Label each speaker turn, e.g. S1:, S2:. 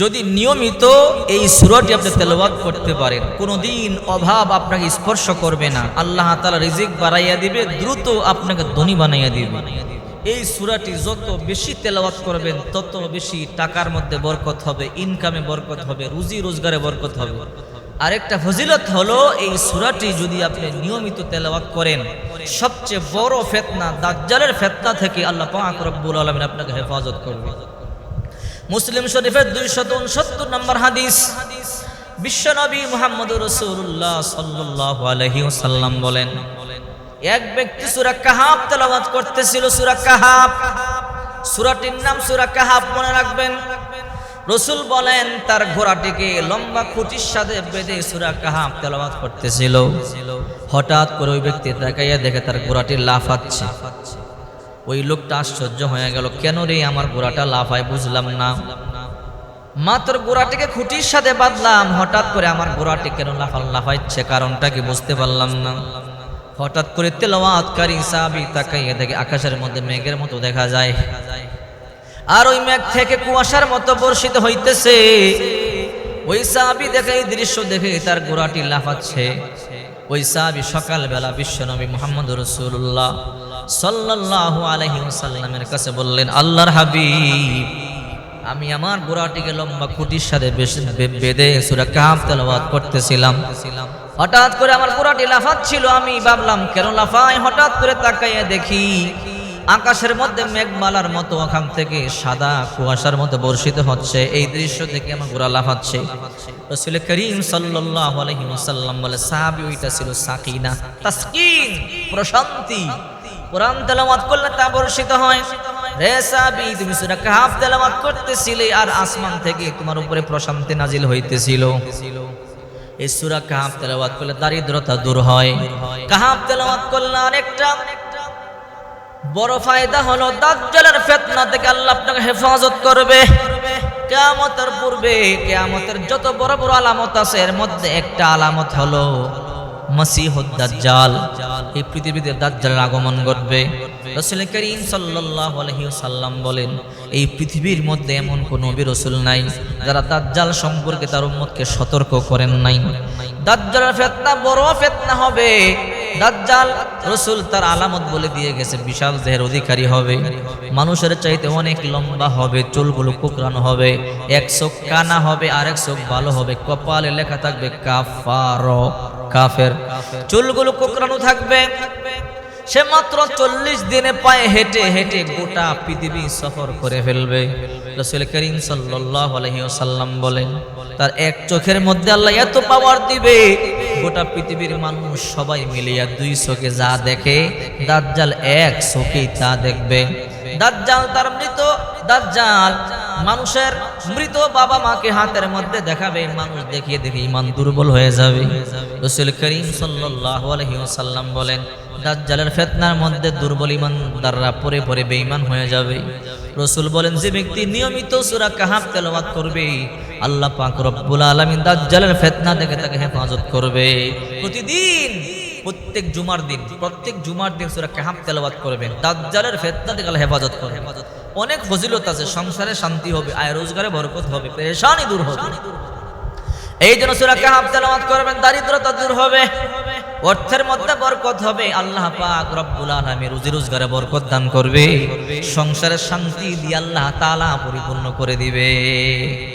S1: যদি নিয়মিত এই সুরটি আপনি তেলাওয়াত করতে পারেন, কোনোদিন অভাব আপনাকে স্পর্শ করবে না। আল্লাহ তালা রিজিক বাড়াইয়া দিবে, দ্রুত আপনাকে ধনী বানাইয়া দিবে। এই সুরাটি যত বেশি তেলাওয়াত করবেন, তত বেশি টাকার মধ্যে বরকত হবে ইনকামে বরকত হবে, রুজি রোজগারে বরকত হবে। আরেকটা ফজিলত হলো, এই সুরাটি যদি আপনি নিয়মিত তেলাওয়াত করেন, সবচেয়ে বড় ফেতনা, দাজ্জালের ফেতনা থেকে আল্লাহ পাক রব্বুল আলামিন আপনাকে হেফাজত করবে। মুসলিম শরীফের দুইশত উনসত্তর নম্বর হাদিস। বিশ্বনবী মোহাম্মদ রসুল্লাহ সাল্লাহ আলহি সাল্লাম বলেন, এক ব্যক্তি সুরা কাহাব তেলাওয়াত করতেছিল, সুরা কাহাব সুরাটির নাম সুরা কাহাব মনে রাখবেন। রসুল বলেন, তার ঘোড়াটিকে লম্বা খুঁটির সাথে বেঁধে সুরা কাহাব তেলাওয়াত করতেছিল। হঠাৎ করে ওই ব্যক্তি তাকাইয়া দেখে তার ঘোড়াটি লাফাচ্ছে। ওই লোকটা আশ্চর্য হয়ে গেল, কেন রে আমার ঘোড়াটা লাফায়? বুঝলাম না। মাত্র গোড়াটিকে খুঁটির সাথে বাঁধলাম। হঠাৎ করে আমার গোড়াটি কেন লাফাল লাফাইচ্ছে কারণটা কি বুঝতে পারলাম না। হঠাৎ করে তেলাওয়াতকারী সাবি তাকাইয়ে দেখে আকাশের মধ্যে মেঘের মতো দেখা যায়। আর ওই মেঘ থেকে কুয়াশার মতো বর্ষিত হইতেছে। ওই সাহাবি দেখে এই দৃশ্য দেখে তার গোড়াটি লাফাচ্ছে। ওই সাহাবি সকালবেলা বিশ্বনবী মোহাম্মদ রসুল্লাহ সাল্লাল্লাহু আলাইহি ওয়াসাল্লামের কাছে বললেন, আল্লাহর হাবিব, আমি আমার গোড়াটিকে লম্বা খুঁটির সাথে বেঁধে সুরা কাহাব তেলাওয়াত করতেছিলাম। হঠাৎ করে আমার গোড়াটি লাফাচ্ছিল, আমি ভাবলাম, কেন লাফাই হঠাৎ করে তাকাইয়ে দেখি, আকাশের মধ্যে মেঘমালার মতো, ওখান থেকে সাদা কুয়াশার মতো বর্ষিত হচ্ছে। এই দৃশ্য দেখে আমার গোড়া লাফাচ্ছে। রসুল করিম সাল্লাল্লাহু আলাইহি ওয়াসাল্লাম বলে, সাহাবী, ওইটা ছিল সাকিনা। তাসকিন, প্রশান্তি। কোরআন তেলাওয়াত করলে তা বর্ষিত হয়। রে তুমি সূরা কাহাফ তেলাওয়াত করতেছিলে আর আসমান থেকে তোমার উপরে প্রশান্তি নাজিল হইতেছিল। এই সূরা কাহাফ তেলাওয়াত করলে দারিদ্রতা দূর হয়। কাহাফ তেলাওয়াত করলে আরেকটা বড় ফায়দা হলো দাজ্জালের ফিতনা থেকে আল্লাহ আপনাকে হেফাজত করবে। কিয়ামতের পূর্বে, কিয়ামতের যত বড় বড় আলামত আছে, এর মধ্যে একটা আলামত হলো দাজ্জাল। এই পৃথিবীতে দাজ্জালের আগমন ঘটবে। রাসূল করিম সাল্লাল্লাহু আলাইহি ওয়াসাল্লাম বলেন, এই পৃথিবীর মধ্যে এমন কোন নবী রাসূল নাই যারা দাজ্জাল সম্পর্কে তার উম্মতকে সতর্ক করেন নাই। দাজ্জালের ফিতনা বড় ফিতনা হবে। দাজ্জাল রসুল তার আলামত বলে দিয়ে গেছে, বিশাল দেহের অধিকারী হবে। মানুষের চাইতে অনেক লম্বা হবে, চুলগুলো কুকরানো হবে, এক চোখ কানা হবে আর এক চোখ ভালো হবে। কপালে লেখা থাকবে কাফার। কাফের। চুলগুলো কুকরানো থাকবে। সে মাত্র চল্লিশ দিনে পায়ে হেঁটে হেঁটে গোটা পৃথিবী সফর করে ফেলবে। রসুল করিম আলহিসাল্লাম বলেন, তার এক চোখের মধ্যে আল্লাহ এত পাওয়ার দিবে, গোটা পৃথিবীর মানুষ সবাই মিলিয়া দুই চোখে যা দেখে, দাজ্জাল এক চোখেই তা দেখবে। দাজ্জাল তার মৃত, দাজ্জাল মানুষের মৃত বাবা মাকে হাতের মধ্যে দেখাবে, মানুষ দেখিয়ে দেখে ইমান দুর্বল হয়ে যাবে। রসুল করিম আলাইহি বলেন, দাজ্জালের ফেতনার মধ্যে দুর্বল ইমানদাররা পরে পরে বেঈমান হয়ে যাবে। রসুল বলেন, যে ব্যক্তি নিয়মিত সূরা কাহাফ তেলাওয়াত করবে, আল্লাহ পাক রব্বুল আলামিন দাজ্জালের ফেতনা থেকে তাকে হেফাজত করবে। প্রতিদিন, প্রত্যেক জুমার দিন, প্রত্যেক জুমার দিন সূরা কাহাফ তেলাওয়াত করবেন। দাজ্জালের ফেতনা আল্লাহ হেফাজত করবে অনেক ফজিলত আছে, সংসারে শান্তি হবে, আয় রোজগারে বরকত হবে, পেরেশানি দূর হবে। এই জন্য সূরা কাহাফ তেলাওয়াত করবেন, দারিদ্রতা দূর হবে, অর্থের মধ্যে বরকত হবে। আল্লাহ পাক রব্বুল আলামিন রুজি রোজগারে বরকত দান করবে, সংসারে শান্তি দিয়ে আল্লাহ তাআলা পরিপূর্ণ করে দিবে।